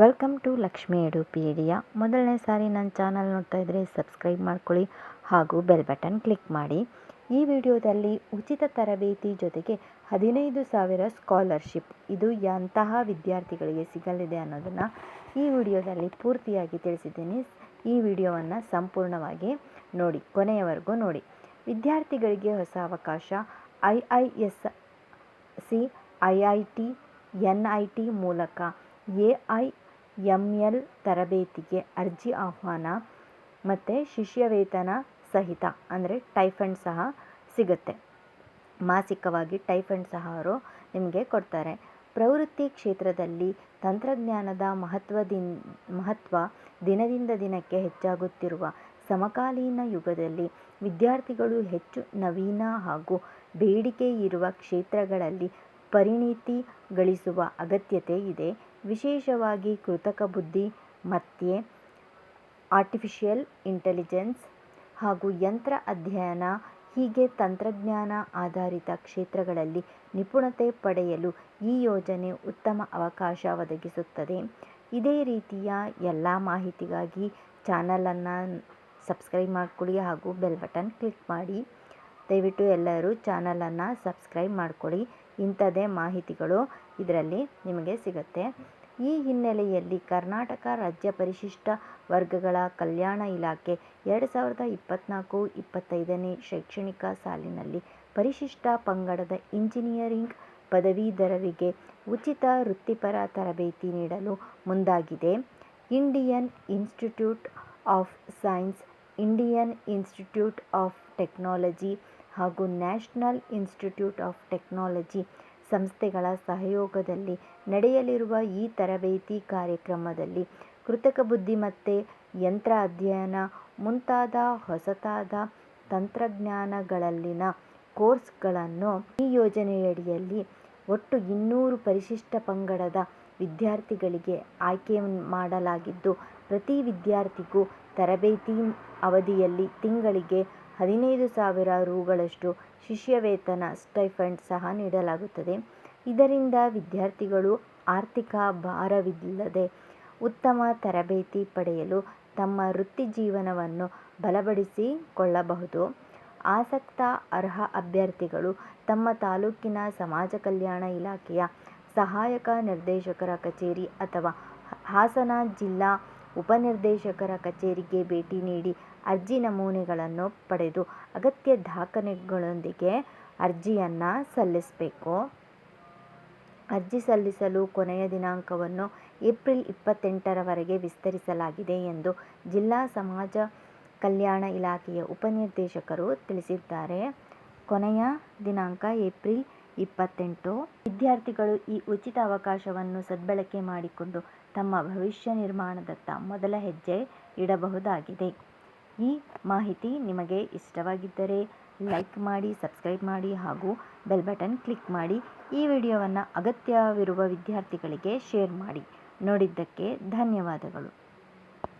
Welcome to Lakshmi ಎಡುಪೀಡಿಯಾ ಮೊದಲನೇ ಸಾರಿ ನನ್ನ channel ನೋಡ್ತಾ ಇದ್ದರೆ ಸಬ್ಸ್ಕ್ರೈಬ್ ಮಾಡ್ಕೊಳ್ಳಿ ಹಾಗೂ ಬೆಲ್ ಬಟನ್ ಕ್ಲಿಕ್ ಮಾಡಿ. ಈ ವಿಡಿಯೋದಲ್ಲಿ ಉಚಿತ ತರಬೇತಿ ಜೊತೆಗೆ ಹದಿನೈದು ಸಾವಿರ ಸ್ಕಾಲರ್ಶಿಪ್. ಇದು ಎಂತಹ ವಿದ್ಯಾರ್ಥಿಗಳಿಗೆ ಸಿಗಲಿದೆ ಅನ್ನೋದನ್ನು ಈ ವಿಡಿಯೋದಲ್ಲಿ ಪೂರ್ತಿಯಾಗಿ ತಿಳಿಸಿದ್ದೀನಿ. ಈ ವಿಡಿಯೋವನ್ನು ಸಂಪೂರ್ಣವಾಗಿ ನೋಡಿ, ಕೊನೆಯವರೆಗೂ ನೋಡಿ. ವಿದ್ಯಾರ್ಥಿಗಳಿಗೆ ಹೊಸ ಅವಕಾಶ. I I S C, I I T, N I T ಮೂಲಕ ಎ ಐ ಎಂ ಎಲ್ ತರಬೇತಿಗೆ ಅರ್ಜಿ ಆಹ್ವಾನ ಮತ್ತು ಶಿಷ್ಯವೇತನ ಸಹಿತ, ಅಂದರೆ ಟೈಫಂಡ್ ಸಹ ಸಿಗುತ್ತೆ. ಮಾಸಿಕವಾಗಿ ಟೈಫಂಡ್ ಸಹ ಅವರು ನಿಮಗೆ ಕೊಡ್ತಾರೆ. ಪ್ರವೃತ್ತಿ ಕ್ಷೇತ್ರದಲ್ಲಿ ತಂತ್ರಜ್ಞಾನದ ಮಹತ್ವದಿನ್, ಮಹತ್ವ ದಿನದಿಂದ ದಿನಕ್ಕೆ ಹೆಚ್ಚಾಗುತ್ತಿರುವ ಸಮಕಾಲೀನ ಯುಗದಲ್ಲಿ ವಿದ್ಯಾರ್ಥಿಗಳು ಹೆಚ್ಚು ನವೀನ ಹಾಗೂ ಬೇಡಿಕೆ ಇರುವ ಕ್ಷೇತ್ರಗಳಲ್ಲಿ ಪರಿಣಿತಿ ಗಳಿಸುವ ಅಗತ್ಯತೆ ಇದೆ. ವಿಶೇಷವಾಗಿ ಕೃತಕ ಬುದ್ಧಿ ಮತ್ತೆ ಆರ್ಟಿಫಿಷಿಯಲ್ ಇಂಟೆಲಿಜೆನ್ಸ್ ಹಾಗೂ ಯಂತ್ರ ಅಧ್ಯಯನ, ಹೀಗೆ ತಂತ್ರಜ್ಞಾನ ಆಧಾರಿತ ಕ್ಷೇತ್ರಗಳಲ್ಲಿ ನಿಪುಣತೆ ಪಡೆಯಲು ಈ ಯೋಜನೆ ಉತ್ತಮ ಅವಕಾಶ ಒದಗಿಸುತ್ತದೆ. ಇದೇ ರೀತಿಯ ಎಲ್ಲ ಮಾಹಿತಿಗಾಗಿ ಚಾನಲನ್ನು ಸಬ್ಸ್ಕ್ರೈಬ್ ಮಾಡಿಕೊಳ್ಳಿ ಹಾಗೂ ಬೆಲ್ ಬಟನ್ ಕ್ಲಿಕ್ ಮಾಡಿ. ದಯವಿಟ್ಟು ಎಲ್ಲರೂ ಚಾನಲನ್ನು ಸಬ್ಸ್ಕ್ರೈಬ್ ಮಾಡ್ಕೊಳ್ಳಿ. ಇಂಥದ್ದೇ ಮಾಹಿತಿಗಳು ಇದರಲ್ಲಿ ನಿಮಗೆ ಸಿಗುತ್ತೆ. ಈ ಹಿನ್ನೆಲೆಯಲ್ಲಿ ಕರ್ನಾಟಕ ರಾಜ್ಯ ಪರಿಶಿಷ್ಟ ವರ್ಗಗಳ ಕಲ್ಯಾಣ ಇಲಾಖೆ ಎರಡು ಸಾವಿರದ ಇಪ್ಪತ್ತ್ನಾಲ್ಕು ಇಪ್ಪತ್ತೈದನೇ ಶೈಕ್ಷಣಿಕ ಸಾಲಿನಲ್ಲಿ ಪರಿಶಿಷ್ಟ ಪಂಗಡದ ಇಂಜಿನಿಯರಿಂಗ್ ಪದವೀಧರರಿಗೆ ಉಚಿತ ವೃತ್ತಿಪರ ತರಬೇತಿ ನೀಡಲು ಮುಂದಾಗಿದೆ. Indian Institute of Science, Indian Institute of Technology ಹಾಗೂ ನ್ಯಾಷನಲ್ ಇನ್ಸ್ಟಿಟ್ಯೂಟ್ ಆಫ್ ಟೆಕ್ನಾಲಜಿ ಸಂಸ್ಥೆಗಳ ಸಹಯೋಗದಲ್ಲಿ ನಡೆಯಲಿರುವ ಈ ತರಬೇತಿ ಕಾರ್ಯಕ್ರಮದಲ್ಲಿ ಕೃತಕ ಬುದ್ಧಿಮತ್ತೆ ಯಂತ್ರ ಅಧ್ಯಯನ ಮುಂತಾದ ಹೊಸತಾದ ತಂತ್ರಜ್ಞಾನಗಳಲ್ಲಿನ ಕೋರ್ಸ್ಗಳನ್ನು ಈ ಯೋಜನೆಯಡಿಯಲ್ಲಿ ಒಟ್ಟು ಇನ್ನೂರು ಪರಿಶಿಷ್ಟ ಪಂಗಡದ ವಿದ್ಯಾರ್ಥಿಗಳಿಗೆ ಆಯ್ಕೆ ಮಾಡಲಾಗಿದ್ದು, ಪ್ರತಿ ವಿದ್ಯಾರ್ಥಿಗೂ ತರಬೇತಿ ಅವಧಿಯಲ್ಲಿ ತಿಂಗಳಿಗೆ ಹದಿನೈದು ಸಾವಿರ ರುಗಳಷ್ಟು ಶಿಷ್ಯವೇತನ ಸ್ಟೈಫಂಡ್ ಸಹ ನೀಡಲಾಗುತ್ತದೆ. ಇದರಿಂದ ವಿದ್ಯಾರ್ಥಿಗಳು ಆರ್ಥಿಕ ಭಾರವಿಲ್ಲದೆ ಉತ್ತಮ ತರಬೇತಿ ಪಡೆಯಲು ತಮ್ಮ ವೃತ್ತಿ ಜೀವನವನ್ನು ಬಲಪಡಿಸಿಕೊಳ್ಳಬಹುದು. ಆಸಕ್ತ, ಅರ್ಹ ಅಭ್ಯರ್ಥಿಗಳು ತಮ್ಮ ತಾಲೂಕಿನ ಸಮಾಜ ಕಲ್ಯಾಣ ಇಲಾಖೆಯ ಸಹಾಯಕ ನಿರ್ದೇಶಕರ ಕಚೇರಿ ಅಥವಾ ಹಾಸನ ಜಿಲ್ಲಾ ಉಪನಿರ್ದೇಶಕರ ಕಚೇರಿಗೆ ಭೇಟಿ ನೀಡಿ ಅರ್ಜಿ ನಮೂನೆಗಳನ್ನು ಪಡೆದು ಅಗತ್ಯ ದಾಖಲೆಗಳೊಂದಿಗೆ ಅರ್ಜಿಯನ್ನು ಸಲ್ಲಿಸಬೇಕು. ಅರ್ಜಿ ಸಲ್ಲಿಸಲು ಕೊನೆಯ ದಿನಾಂಕವನ್ನು ಏಪ್ರಿಲ್ ಇಪ್ಪತ್ತೆಂಟರವರೆಗೆ ವಿಸ್ತರಿಸಲಾಗಿದೆ ಎಂದು ಜಿಲ್ಲಾ ಸಮಾಜ ಕಲ್ಯಾಣ ಇಲಾಖೆಯ ಉಪನಿರ್ದೇಶಕರು ತಿಳಿಸಿದ್ದಾರೆ. ಕೊನೆಯ ದಿನಾಂಕ ಏಪ್ರಿಲ್ ಇಪ್ಪತ್ತೆಂಟು. ವಿದ್ಯಾರ್ಥಿಗಳು ಈ ಉಚಿತ ಅವಕಾಶವನ್ನು ಸದ್ಬಳಕೆ ಮಾಡಿಕೊಂಡು ತಮ್ಮ ಭವಿಷ್ಯ ನಿರ್ಮಾಣದತ್ತ ಮೊದಲ ಹೆಜ್ಜೆ ಇಡಬಹುದಾಗಿದೆ. ಈ ಮಾಹಿತಿ ನಿಮಗೆ ಇಷ್ಟವಾಗಿದ್ದರೆ ಲೈಕ್ ಮಾಡಿ, ಸಬ್ಸ್ಕ್ರೈಬ್ ಮಾಡಿ ಹಾಗೂ ಬೆಲ್ ಬಟನ್ ಕ್ಲಿಕ್ ಮಾಡಿ. ಈ ವಿಡಿಯೋವನ್ನು ಅಗತ್ಯವಿರುವ ವಿದ್ಯಾರ್ಥಿಗಳಿಗೆ ಶೇರ್ ಮಾಡಿ. ನೋಡಿದ್ದಕ್ಕೆ ಧನ್ಯವಾದಗಳು.